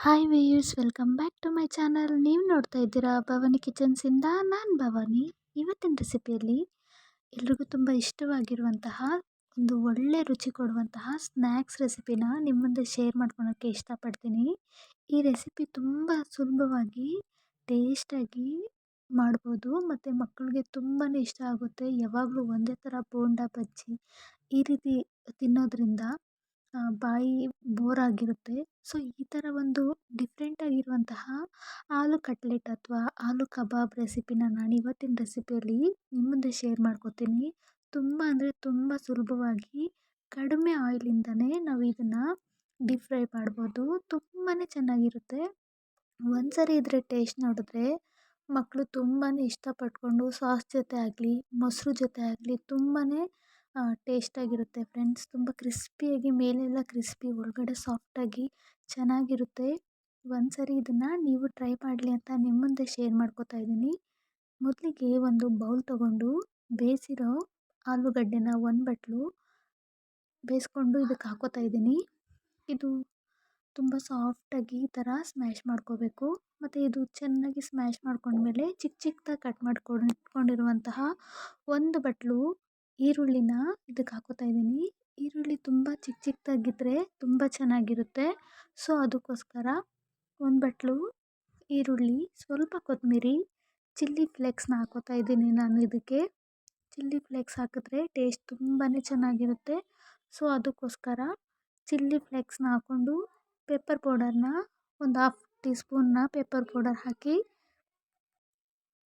Hi viewers welcome back to my channel ನೀವು ನೋಡ್ತಾ ಇದ್ದೀರಾ ಭವಾನಿ ಕಿಚನ್ಸಿಂದ ನಾನು ಭವಾನಿ. ಇವತ್ತಿನ ರೆಸಿಪಿಯಲ್ಲಿ ಎಲ್ರಿಗೂ ತುಂಬ ಇಷ್ಟವಾಗಿರುವಂತಹ ಒಂದು ಒಳ್ಳೆ ರುಚಿ ಕೊಡುವಂತಹ ಸ್ನ್ಯಾಕ್ಸ್ ರೆಸಿಪಿನ ನಿಮ್ಮ ಮುಂದೆ ಶೇರ್ ಮಾಡ್ಕೊಳೋಕ್ಕೆ ಇಷ್ಟಪಡ್ತೀನಿ. ಈ ರೆಸಿಪಿ ತುಂಬ ಸುಲಭವಾಗಿ ಟೇಸ್ಟಾಗಿ ಮಾಡ್ಬೋದು. ಮತ್ತು ಮಕ್ಕಳಿಗೆ ತುಂಬಾ ಇಷ್ಟ ಆಗುತ್ತೆ. ಯಾವಾಗಲೂ ಒಂದೇ ಥರ ಬೋಂಡ, ಬಜ್ಜಿ ಈ ರೀತಿ ತಿನ್ನೋದ್ರಿಂದ ಬಾಯಿ ಬೋರಾಗಿರುತ್ತೆ ಸೊ ಈ ಥರ ಒಂದು ಡಿಫ್ರೆಂಟಾಗಿರುವಂತಹ ಆಲೂ ಕಟ್ಲೆಟ್ ಅಥವಾ ಆಲೂ ಕಬಾಬ್ ರೆಸಿಪಿನ ನಾನು ಇವತ್ತಿನ ರೆಸಿಪಿಯಲ್ಲಿ ನಿಮ್ಮ ಮುಂದೆ ಶೇರ್ ಮಾಡ್ಕೋತೀನಿ. ತುಂಬ ಅಂದರೆ ತುಂಬ ಸುಲಭವಾಗಿ ಕಡಿಮೆ ಆಯಿಲಿಂದನೇ ನಾವು ಇದನ್ನು ಡೀಪ್ ಫ್ರೈ ಮಾಡ್ಬೋದು. ತುಂಬಾ ಚೆನ್ನಾಗಿರುತ್ತೆ. ಒಂದ್ಸರಿ ಇದ್ರೆ ಟೇಸ್ಟ್ ನೋಡಿದ್ರೆ ಮಕ್ಕಳು ತುಂಬಾ ಇಷ್ಟಪಟ್ಕೊಂಡು ಸಾಸ್ ಜೊತೆ ಆಗಲಿ, ಮೊಸರು ಜೊತೆ ಆಗಲಿ ತುಂಬಾ ಟೇಸ್ಟಾಗಿರುತ್ತೆ ಫ್ರೆಂಡ್ಸ್ ತುಂಬ ಕ್ರಿಸ್ಪಿಯಾಗಿ ಮೇಲೆಲ್ಲ ಕ್ರಿಸ್ಪಿ ಒಳಗಡೆ ಸಾಫ್ಟಾಗಿ ಚೆನ್ನಾಗಿರುತ್ತೆ. ಒಂದ್ಸರಿ ಇದನ್ನು ನೀವು ಟ್ರೈ ಮಾಡಲಿ ಅಂತ ನಿಮ್ಮ ಮುಂದೆ ಶೇರ್ ಮಾಡ್ಕೋತಾ ಇದ್ದೀನಿ. ಮೊದಲಿಗೆ ಒಂದು ಬೌಲ್ ತೊಗೊಂಡು ಬೇಯಿಸಿರೋ ಆಲೂಗಡ್ಡೆನ ಒಂದು ಬಟ್ಲು ಬೇಯಿಸ್ಕೊಂಡು ಇದಕ್ಕೆ ಹಾಕೋತಾ ಇದ್ದೀನಿ. ಇದು ತುಂಬ ಸಾಫ್ಟಾಗಿ ಈ ಥರ ಸ್ಮ್ಯಾಶ್ ಮಾಡ್ಕೋಬೇಕು. ಮತ್ತು ಇದು ಚೆನ್ನಾಗಿ ಸ್ಮ್ಯಾಶ್ ಮಾಡ್ಕೊಂಡ್ಮೇಲೆ ಚಿಕ್ಕ ಚಿಕ್ಕದಾಗಿ ಕಟ್ ಮಾಡ್ಕೊಂಡು ಇಟ್ಕೊಂಡಿರುವಂತಹ ಒಂದು ಬಟ್ಲು ಈರುಳ್ಳಿನ ಇದಕ್ಕೆ ಹಾಕೋತಾ ಇದ್ದೀನಿ. ಈರುಳ್ಳಿ ತುಂಬ ಚಿಕ್ಕ ಚಿಕ್ಕದಾಗಿದ್ದರೆ ತುಂಬ ಚೆನ್ನಾಗಿರುತ್ತೆ. ಸೊ, ಅದಕ್ಕೋಸ್ಕರ ಒಂದು ಬಟ್ಲು, ಈರುಳ್ಳಿ, ಸ್ವಲ್ಪ ಕೊತ್ತಂಬರಿ ಚಿಲ್ಲಿ ಫ್ಲೇಕ್ಸ್ನ ಹಾಕೋತಾ ಇದ್ದೀನಿ ನಾನು ಇದಕ್ಕೆ. ಚಿಲ್ಲಿ ಫ್ಲೇಕ್ಸ್ ಹಾಕಿದ್ರೆ ಟೇಸ್ಟ್ ತುಂಬಾ ಚೆನ್ನಾಗಿರುತ್ತೆ. ಸೊ, ಅದಕ್ಕೋಸ್ಕರ ಚಿಲ್ಲಿ ಫ್ಲೇಕ್ಸ್ನ ಹಾಕ್ಕೊಂಡು ಪೆಪ್ಪರ್ ಪೌಡರ್ನ ಒಂದು ಹಾಫ್ ಟೀ ಸ್ಪೂನ್ನ ಪೆಪ್ಪರ್ ಪೌಡರ್ ಹಾಕಿ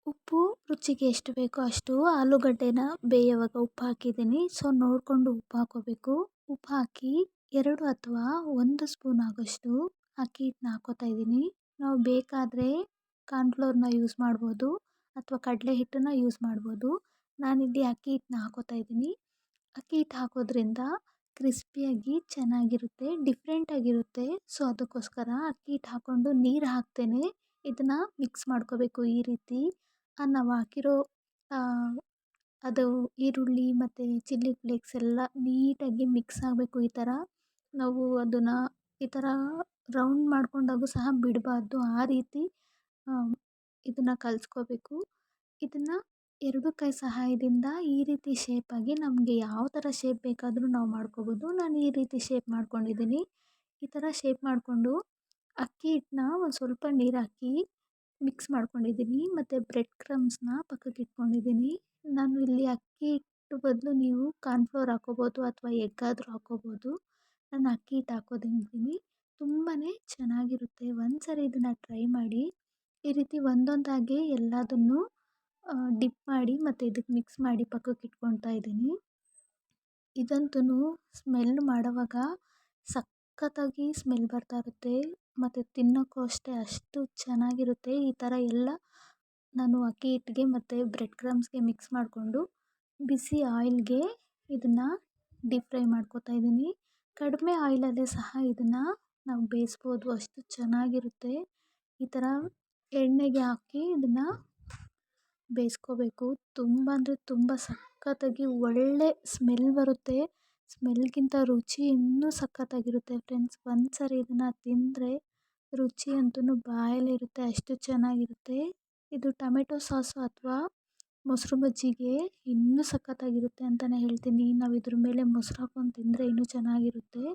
ಉಪ್ಪು, ರುಚಿಗೆ ಎಷ್ಟು ಬೇಕೋ ಅಷ್ಟು ಆಲೂಗಡ್ಡೆನ ಬೇಯುವಾಗ ಉಪ್ಪು ಹಾಕಿದ್ದೀನಿ. ಸೊ ನೋಡಿಕೊಂಡು ಉಪ್ಪು ಹಾಕೋಬೇಕು. ಉಪ್ಪು ಹಾಕಿ ಎರಡು ಅಥವಾ ಒಂದು ಸ್ಪೂನ್ ಆಗೋಷ್ಟು ಅಕ್ಕಿ ಹಿಟ್ಟನ್ನ ಹಾಕೋತಾ ಇದ್ದೀನಿ. ನಾವು ಬೇಕಾದರೆ ಕಾರ್ನ್ಫ್ಲೋರ್ನ ಯೂಸ್ ಮಾಡ್ಬೋದು ಅಥವಾ ಕಡಲೆ ಹಿಟ್ಟನ್ನು ಯೂಸ್ ಮಾಡ್ಬೋದು. ನಾನಿಲ್ಲಿ ಅಕ್ಕಿ ಹಿಟ್ಟನ್ನ ಹಾಕೋತಾ ಇದ್ದೀನಿ. ಅಕ್ಕಿ ಹಿಟ್ಟು ಹಾಕೋದ್ರಿಂದ ಕ್ರಿಸ್ಪಿಯಾಗಿ ಚೆನ್ನಾಗಿರುತ್ತೆ, ಡಿಫ್ರೆಂಟಾಗಿರುತ್ತೆ. ಸೊ ಅದಕ್ಕೋಸ್ಕರ ಅಕ್ಕಿ ಹಿಟ್ಟು ಹಾಕ್ಕೊಂಡು ನೀರು ಹಾಕ್ತೇನೆ. ಇದನ್ನು ಮಿಕ್ಸ್ ಮಾಡ್ಕೋಬೇಕು ಈ ರೀತಿ. ನಾವು ಹಾಕಿರೋ ಅದು ಈರುಳ್ಳಿ ಮತ್ತು ಚಿಲ್ಲಿ ಫ್ಲೇಕ್ಸ್ ಎಲ್ಲ ನೀಟಾಗಿ ಮಿಕ್ಸ್ ಆಗಬೇಕು ಈ ಥರ. ನಾವು ಅದನ್ನು ಈ ಥರ ರೌಂಡ್ ಮಾಡಿಕೊಂಡಾಗೂ ಸಹ ಬಿಡಬಾರ್ದು ಆ ರೀತಿ. ಇದನ್ನು ಕಲಿಸ್ಕೋಬೇಕು. ಇದನ್ನು ಎರಡು ಕೈ ಸಹಾಯದಿಂದ ಈ ರೀತಿ ಶೇಪಾಗಿ ನಮಗೆ ಯಾವ ಥರ ಶೇಪ್ ಬೇಕಾದರೂ ನಾವು ಮಾಡ್ಕೋಬೋದು. ನಾನು ಈ ರೀತಿ ಶೇಪ್ ಮಾಡ್ಕೊಂಡಿದ್ದೀನಿ. ಈ ಥರ ಶೇಪ್ ಮಾಡಿಕೊಂಡು ಅಕ್ಕಿ ಹಿಟ್ಟನ್ನ ಒಂದು ಸ್ವಲ್ಪ ನೀರು ಹಾಕಿ ಮಿಕ್ಸ್ ಮಾಡ್ಕೊಂಡಿದ್ದೀನಿ, ಮತ್ತು ಬ್ರೆಡ್ ಕ್ರಮ್ಸ್ನ ಪಕ್ಕಕ್ಕೆ ಇಟ್ಕೊಂಡಿದ್ದೀನಿ. ನಾನು ಇಲ್ಲಿ ಅಕ್ಕಿ ಹಿಟ್ಟು ಬದಲು ನೀವು ಕಾರ್ನ್ಫ್ಲೋರ್ ಹಾಕೋಬೋದು ಅಥವಾ ಎಗ್ ಆದರೂ ಹಾಕೋಬೋದು. ನಾನು ಅಕ್ಕಿ ಹಿಟ್ಟು ಹಾಕೋದಿದ್ದೀನಿ ತುಂಬಾ ಚೆನ್ನಾಗಿರುತ್ತೆ. ಒಂದು ಸರಿ ಇದನ್ನು ಟ್ರೈ ಮಾಡಿ. ಈ ರೀತಿ ಒಂದೊಂದಾಗಿ ಎಲ್ಲದನ್ನು ಡಿಪ್ ಮಾಡಿ ಮತ್ತು ಇದಕ್ಕೆ ಮಿಕ್ಸ್ ಮಾಡಿ ಪಕ್ಕಕ್ಕೆ ಇಟ್ಕೊತಾ ಇದ್ದೀನಿ. ಇದಂತೂ ಸ್ಮೆಲ್ ಮಾಡೋವಾಗ ಸಖತ್ತಾಗಿ ಸ್ಮೆಲ್ ಬರ್ತಾ ಇರುತ್ತೆ. ಮತ್ತು ತಿನ್ನೋಕ್ಕೂ ಅಷ್ಟೇ ಅಷ್ಟು ಚೆನ್ನಾಗಿರುತ್ತೆ ಈ ಥರ ಎಲ್ಲ ನಾನು ಅಕ್ಕಿ ಹಿಟ್ಟಿಗೆ ಮತ್ತು ಬ್ರೆಡ್ ಕ್ರಮ್ಸ್ಗೆ ಮಿಕ್ಸ್ ಮಾಡಿಕೊಂಡು ಬಿಸಿ ಆಯಿಲ್ಗೆ ಇದನ್ನು ಡೀಪ್ ಫ್ರೈ ಮಾಡ್ಕೊತಾ ಇದ್ದೀನಿ. ಕಡಿಮೆ ಆಯಿಲಲ್ಲೇ ಸಹ ಇದನ್ನು ನಾವು ಬೇಯಿಸ್ಬೋದು, ಅಷ್ಟು ಚೆನ್ನಾಗಿರುತ್ತೆ. ಈ ಥರ ಎಣ್ಣೆಗೆ ಹಾಕಿ ಇದನ್ನು ಬೇಯಿಸ್ಕೋಬೇಕು. ತುಂಬ ಅಂದರೆ ತುಂಬ ಸಖತ್ತಾಗಿ ಒಳ್ಳೆ ಸ್ಮೆಲ್ ಬರುತ್ತೆ. ಸ್ಮೆಲ್ಗಿಂತ ರುಚಿ ಇನ್ನೂ ಸಖತ್ತಾಗಿರುತ್ತೆ ಫ್ರೆಂಡ್ಸ್. ಒಂದು ಸರಿ ಇದನ್ನು ತಿಂದರೆ ರುಚಿ ಅಂತೂ ಬಾಯಲ್ಲಿರುತ್ತೆ ಅಷ್ಟು ಚೆನ್ನಾಗಿರುತ್ತೆ. ಇದು ಟೊಮೆಟೊ ಸಾಸು ಅಥವಾ ಮೊಸರು ಬಜ್ಜಿಗೆ ಇನ್ನೂ ಸಖತ್ತಾಗಿರುತ್ತೆ ಅಂತಲೇ ಹೇಳ್ತೀನಿ. ನಾವು ಇದ್ರ ಮೇಲೆ ಮೊಸರು ಹಾಕ್ಕೊಂಡು ತಿಂದರೆ ಇನ್ನೂ ಚೆನ್ನಾಗಿರುತ್ತೆ.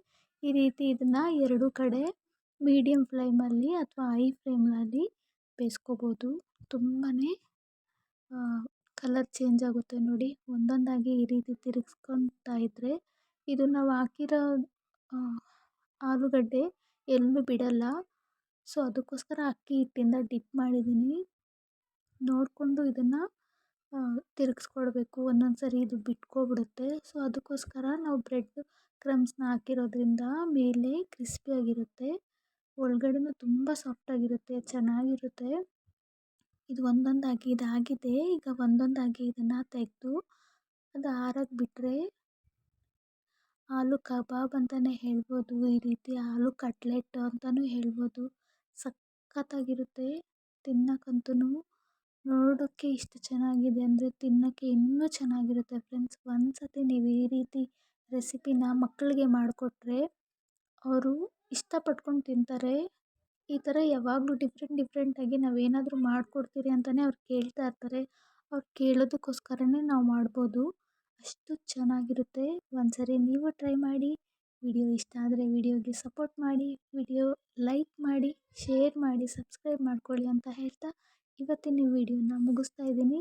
ಈ ರೀತಿ ಇದನ್ನು ಎರಡೂ ಕಡೆ ಮೀಡಿಯಮ್ ಫ್ಲೇಮಲ್ಲಿ ಅಥವಾ ಐ ಫ್ಲೇಮ್ನಲ್ಲಿ ಬೇಯಿಸ್ಕೋಬೋದು. ತುಂಬಾ ಕಲರ್ ಚೇಂಜ್ ಆಗುತ್ತೆ ನೋಡಿ. ಒಂದೊಂದಾಗಿ ಈ ರೀತಿ ತಿರುಗಿಸ್ಕೊತಾ ಇದ್ದರೆ ಇದು ನಾವು ಹಾಕಿರೋ ಆಲೂಗಡ್ಡೆ ಎಲ್ಲೂ ಬಿಡಲ್ಲ. ಸೊ ಅದಕ್ಕೋಸ್ಕರ ಅಕ್ಕಿ ಹಿಟ್ಟಿಂದ ಡಿಪ್ ಮಾಡಿದ್ದೀನಿ ನೋಡಿಕೊಂಡು ಇದನ್ನು ತಿರುಗಿಸ್ಕೊಡ್ಬೇಕು. ಒಂದೊಂದು ಸರಿ ಇದು ಬಿಟ್ಕೊಬಿಡುತ್ತೆ. ಸೊ ಅದಕ್ಕೋಸ್ಕರ ನಾವು ಬ್ರೆಡ್ ಕ್ರಮ್ಸ್ನ ಹಾಕಿರೋದ್ರಿಂದ ಮೇಲೆ ಕ್ರಿಸ್ಪಿಯಾಗಿರುತ್ತೆ ಒಳಗಡೆನೂ ತುಂಬ ಸಾಫ್ಟಾಗಿರುತ್ತೆ ಚೆನ್ನಾಗಿರುತ್ತೆ. ಇದು ಒಂದೊಂದಾಗಿ ಇದಾಗಿದೆ. ಈಗ ಒಂದೊಂದಾಗಿ ಇದನ್ನು ತೆಗೆದು ಅದು ಆರೋಕ್ಕೆ ಬಿಟ್ಟರೆ ಆಲೂ ಕಬಾಬ್ ಅಂತಲೇ ಹೇಳ್ಬೋದು, ಈ ರೀತಿ ಆಲೂ ಕಟ್ಲೆಟ್ ಅಂತಲೂ ಹೇಳ್ಬೋದು. ಸಖತ್ತಾಗಿರುತ್ತೆ ತಿನ್ನೋಕ್ಕಂತೂ ನೋಡೋಕ್ಕೆ ಇಷ್ಟು ಚೆನ್ನಾಗಿದೆ ಅಂದರೆ ತಿನ್ನೋಕ್ಕೆ ಇನ್ನೂ ಚೆನ್ನಾಗಿರುತ್ತೆ ಫ್ರೆಂಡ್ಸ್. ಒಂದು ನೀವು ಈ ರೀತಿ ರೆಸಿಪಿನ ಮಕ್ಕಳಿಗೆ ಮಾಡಿಕೊಟ್ರೆ ಅವರು ಇಷ್ಟಪಟ್ಕೊಂಡು ತಿಂತಾರೆ. ಈ ಥರ ಯಾವಾಗಲೂ ಡಿಫ್ರೆಂಟ್ ಡಿಫ್ರೆಂಟಾಗಿ ನಾವೇನಾದರೂ ಮಾಡಿಕೊಡ್ತೀರಿ ಅಂತಲೇ ಅವ್ರು ಕೇಳ್ತಾ ಇರ್ತಾರೆ. ಅವ್ರು ಕೇಳೋದಕ್ಕೋಸ್ಕರನೇ ನಾವು ಮಾಡ್ಬೋದು. ಅಷ್ಟು ಚೆನ್ನಾಗಿರುತ್ತೆ. ಒಂದ್ಸರಿ ನೀವು ಟ್ರೈ ಮಾಡಿ. ವಿಡಿಯೋ ಇಷ್ಟ ಆದರೆ ವಿಡಿಯೋಗೆ ಸಪೋರ್ಟ್ ಮಾಡಿ. ವಿಡಿಯೋ ಲೈಕ್ ಮಾಡಿ, ಶೇರ್ ಮಾಡಿ, ಸಬ್ಸ್ಕ್ರೈಬ್ ಮಾಡ್ಕೊಳ್ಳಿ ಅಂತ ಹೇಳ್ತಾ ಇವತ್ತಿನ ವಿಡಿಯೋನ ಮುಗಿಸ್ತಾ ಇದ್ದೀನಿ.